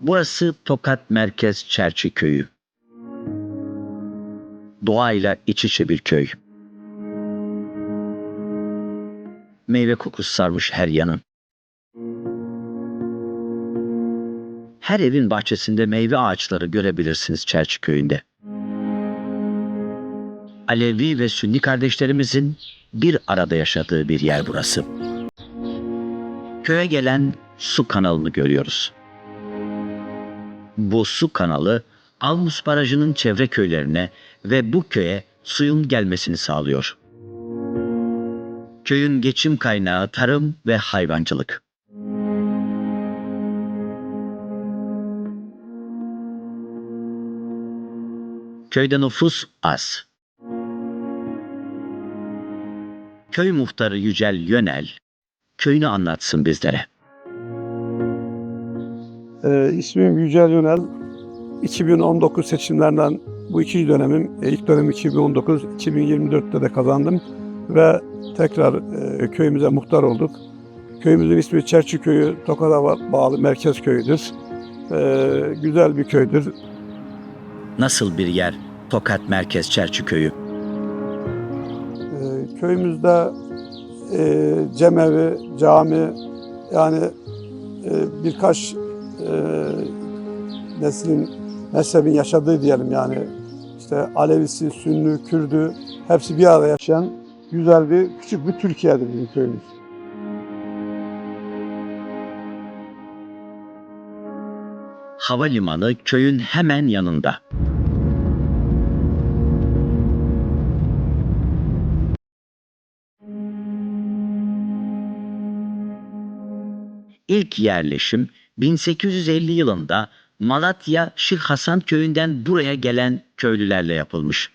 Burası Tokat Merkez Çerçi Köyü. Doğayla iç içe bir köy. Meyve kokusu sarmış her yanın. Her evin bahçesinde meyve ağaçları görebilirsiniz Çerçi Köyü'nde. Alevi ve Sünni kardeşlerimizin bir arada yaşadığı bir yer burası. Köye gelen su kanalını görüyoruz. Bu su kanalı Almus Barajı'nın çevre köylerine ve bu köye suyun gelmesini sağlıyor. Köyün geçim kaynağı tarım ve hayvancılık. Köyde nüfus az. Köy muhtarı Yücel Yönel köyünü anlatsın bizlere. Ee, ismim Yücel Yönel. 2019 seçimlerinden bu iki dönemim, e, ilk dönem 2019, 2024'te de kazandım ve tekrar e, köyümüze muhtar olduk. Köyümüzün ismi Çerçi Köyü, Tokat'a ba- bağlı merkez köyüdür. Ee, güzel bir köydür. Nasıl bir yer Tokat Merkez Çerçi Köyü? Ee, köyümüzde e, cemevi, cami yani e, birkaç e, neslin, mezhebin yaşadığı diyelim yani işte Alevisi, Sünnü, Kürdü hepsi bir arada yaşayan güzel bir küçük bir Türkiye'dir bizim köyümüz. Havalimanı köyün hemen yanında. İlk yerleşim 1850 yılında Malatya Şık Hasan köyünden buraya gelen köylülerle yapılmış.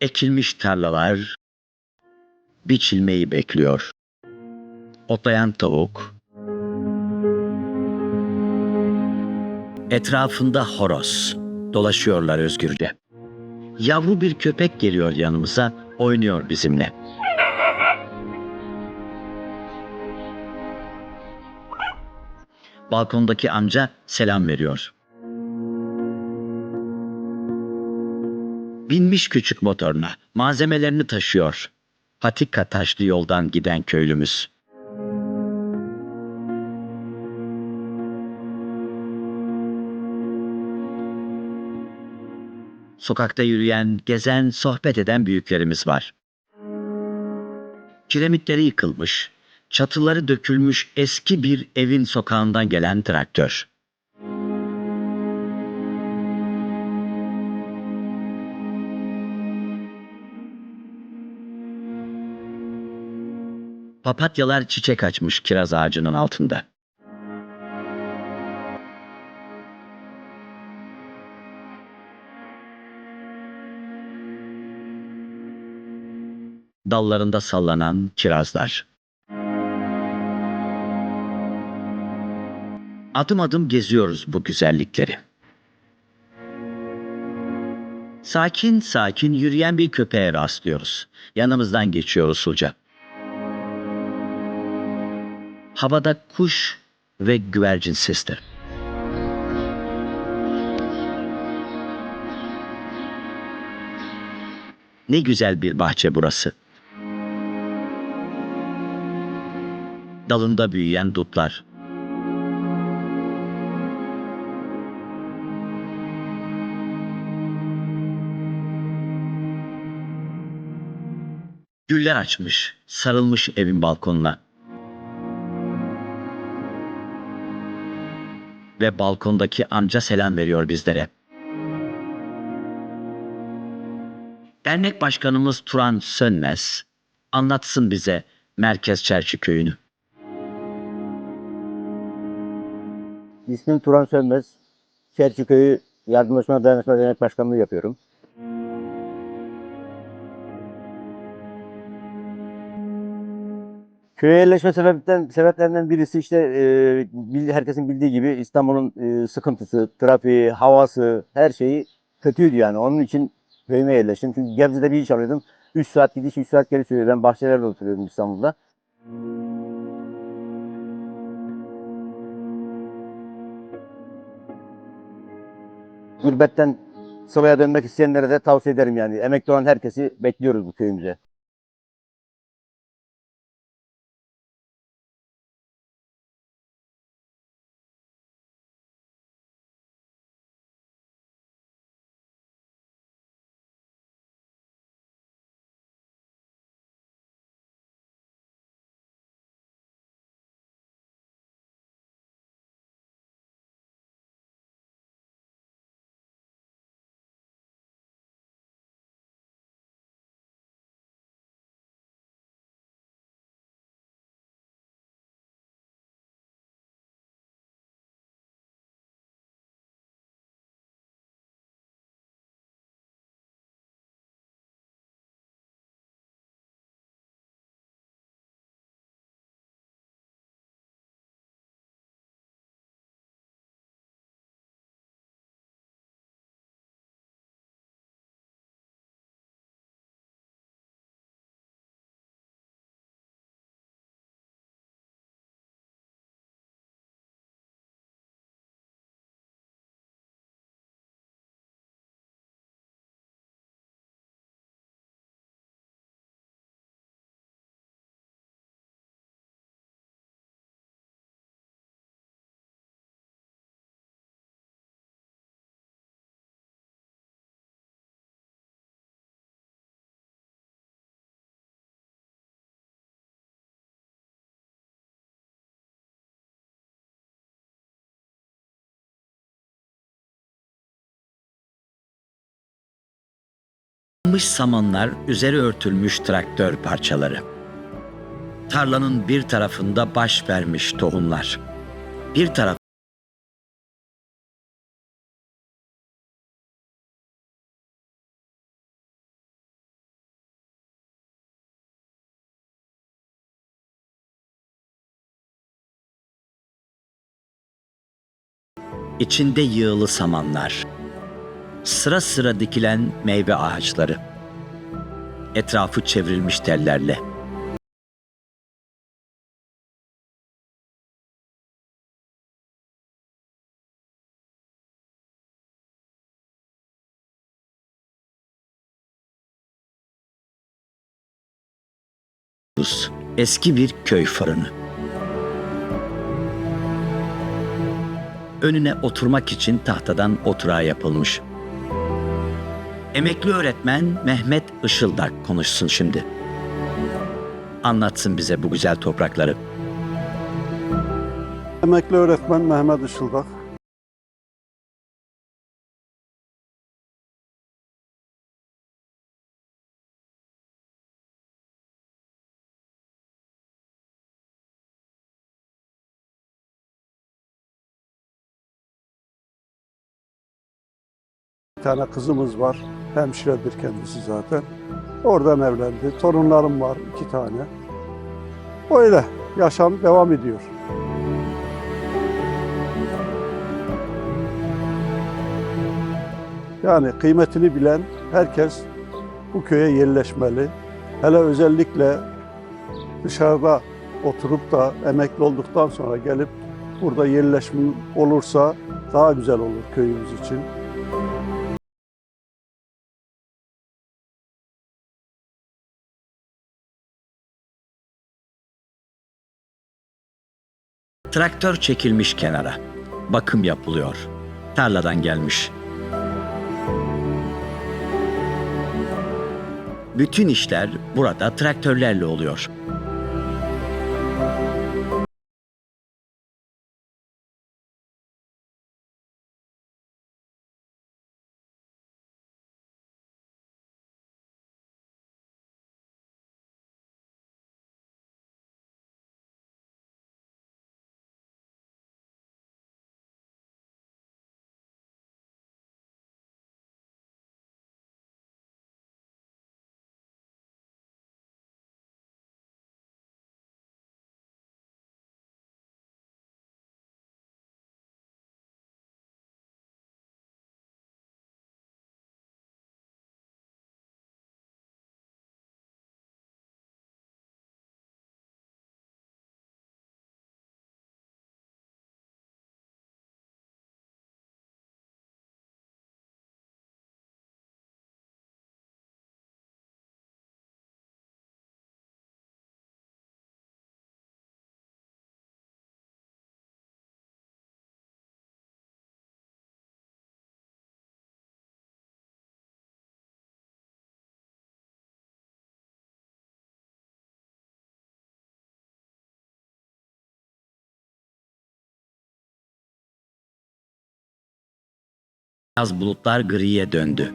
Ekilmiş tarlalar biçilmeyi bekliyor. Otlayan tavuk. Etrafında horoz. Dolaşıyorlar özgürce. Yavru bir köpek geliyor yanımıza, oynuyor bizimle. Balkondaki amca selam veriyor. Binmiş küçük motoruna, malzemelerini taşıyor. Patika taşlı yoldan giden köylümüz. Sokakta yürüyen, gezen, sohbet eden büyüklerimiz var. Kiremitleri yıkılmış, çatıları dökülmüş eski bir evin sokağından gelen traktör. Papatyalar çiçek açmış kiraz ağacının altında. Dallarında sallanan kirazlar. Adım adım geziyoruz bu güzellikleri. Sakin sakin yürüyen bir köpeğe rastlıyoruz. Yanımızdan geçiyor usulca. Havada kuş ve güvercin sesleri. Ne güzel bir bahçe burası. Dalında büyüyen dutlar. Güller açmış, sarılmış evin balkonuna. Ve balkondaki amca selam veriyor bizlere. Dernek başkanımız Turan Sönmez anlatsın bize Merkez Çerçi Köyü'nü. İsmim Turan Sönmez. Çerçiköy'ü Yardımlaşma Dayanışma Dernek Başkanlığı yapıyorum. Köye yerleşme sebepten, sebeplerinden birisi işte e, herkesin bildiği gibi İstanbul'un e, sıkıntısı, trafiği, havası, her şeyi kötüydü yani. Onun için köyüme yerleştim. Çünkü Gebze'de bir iş alıyordum. 3 saat gidiş, 3 saat geri sürüyor. Ben bahçelerde oturuyordum İstanbul'da. Gurbetten Sıla'ya dönmek isteyenlere de tavsiye ederim yani. Emekli olan herkesi bekliyoruz bu köyümüze. Yanmış samanlar, üzeri örtülmüş traktör parçaları. Tarlanın bir tarafında baş vermiş tohumlar. Bir taraf içinde yığılı samanlar. Sıra sıra dikilen meyve ağaçları. Etrafı çevrilmiş tellerle. Eski bir köy fırını. Önüne oturmak için tahtadan oturağı yapılmış. Emekli öğretmen Mehmet Işıldak konuşsun şimdi. Anlatsın bize bu güzel toprakları. Emekli öğretmen Mehmet Işıldak. Bir tane kızımız var. Hemşiredir kendisi zaten. Oradan evlendi. Torunlarım var iki tane. Öyle yaşam devam ediyor. Yani kıymetini bilen herkes bu köye yerleşmeli. Hele özellikle dışarıda oturup da emekli olduktan sonra gelip burada yerleşme olursa daha güzel olur köyümüz için. Traktör çekilmiş kenara. Bakım yapılıyor. Tarladan gelmiş. Bütün işler burada traktörlerle oluyor. Beyaz bulutlar griye döndü.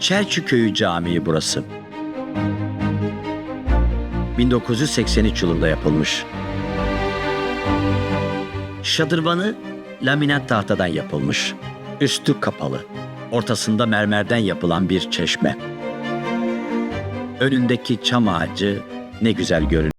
Çerçü Köyü Camii burası. 1983 yılında yapılmış. Şadırvanı laminat tahtadan yapılmış. Üstü kapalı. Ortasında mermerden yapılan bir çeşme. Önündeki çam ağacı ne güzel görünüyor.